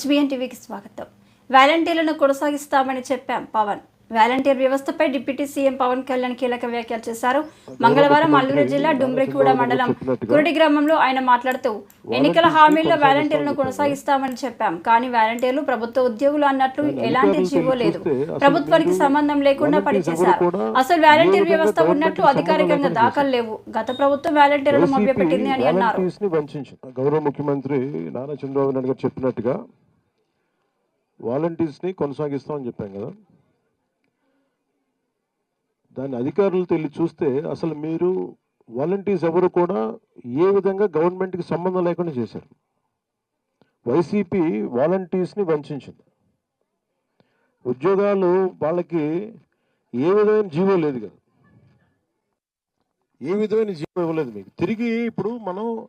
HBN టీవీకి స్వాగతం. వాలంటీర్లను కొనసాగిస్తామని చెప్పాం పవన్. వాలంటీర్ వ్యవస్థపై డిప్యూటీ సీఎం పవన్ కళ్యాణ్ కీలక వ్యాఖ్యలు చేశారు. మంగళవారం అల్లూరు జిల్లా డుమ్రిగూడ మండలం కురటి గ్రామంలో ఆయన మాట్లాడుతూ ఎన్నికల హామీల్లో వాలంటీర్లను కొనసాగిస్తామని చెప్పాం. కానీ వాలంటీర్లు ప్రభుత్వ ఉద్యోగులు అన్నట్లు ఎలాంటి జీవో లేదు. ప్రభుత్వానికి సంబంధం లేకుండా పనిచేశారు. అసలు వాలంటీర్ వ్యవస్థ ఉన్నట్లు అధికారికంగా దాఖలు లేవు. గత ప్రభుత్వం వాలంటీర్లను మభ్యపెట్టింది అని అన్నారు. గౌరవ ముఖ్యమంత్రి నారా చంద్రబాబు నాయుడు గారు చెప్పినట్టుగా వాలంటీర్స్ని కొనసాగిస్తామని చెప్పాం కదా. దాన్ని అధికారులతో వెళ్ళి చూస్తే అసలు మీరు వాలంటీర్స్ ఎవరు కూడా ఏ విధంగా గవర్నమెంట్కి సంబంధం లేకుండా చేశారు. వైసీపీ వాలంటీర్స్ని వంచింది ఉద్యోగాలు వాళ్ళకి ఏ విధమైన జీవో లేదు కదా. ఏ విధమైన జీవో ఇవ్వలేదు మీకు. తిరిగి ఇప్పుడు మనం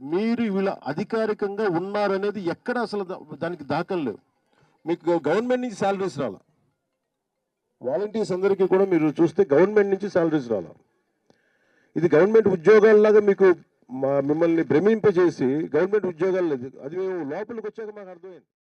మీరు వీళ్ళ అధికారికంగా ఉన్నారనేది ఎక్కడ అసలు దా- దానికి దాఖలు లేవు. మీకు గవర్నమెంట్ నుంచి శాలరీస్ రాలా? వాలంటీర్స్ అందరికీ కూడా మీరు చూస్తే గవర్నమెంట్ నుంచి శాలరీస్ రాలా? ఇది గవర్నమెంట్ ఉద్యోగాల్లాగా మీకు మా మిమ్మల్ని భ్రమింపజేసి గవర్నమెంట్ ఉద్యోగాలు లేదు. అది మేము లోపలికి వచ్చాక మాకు అర్థమైంది.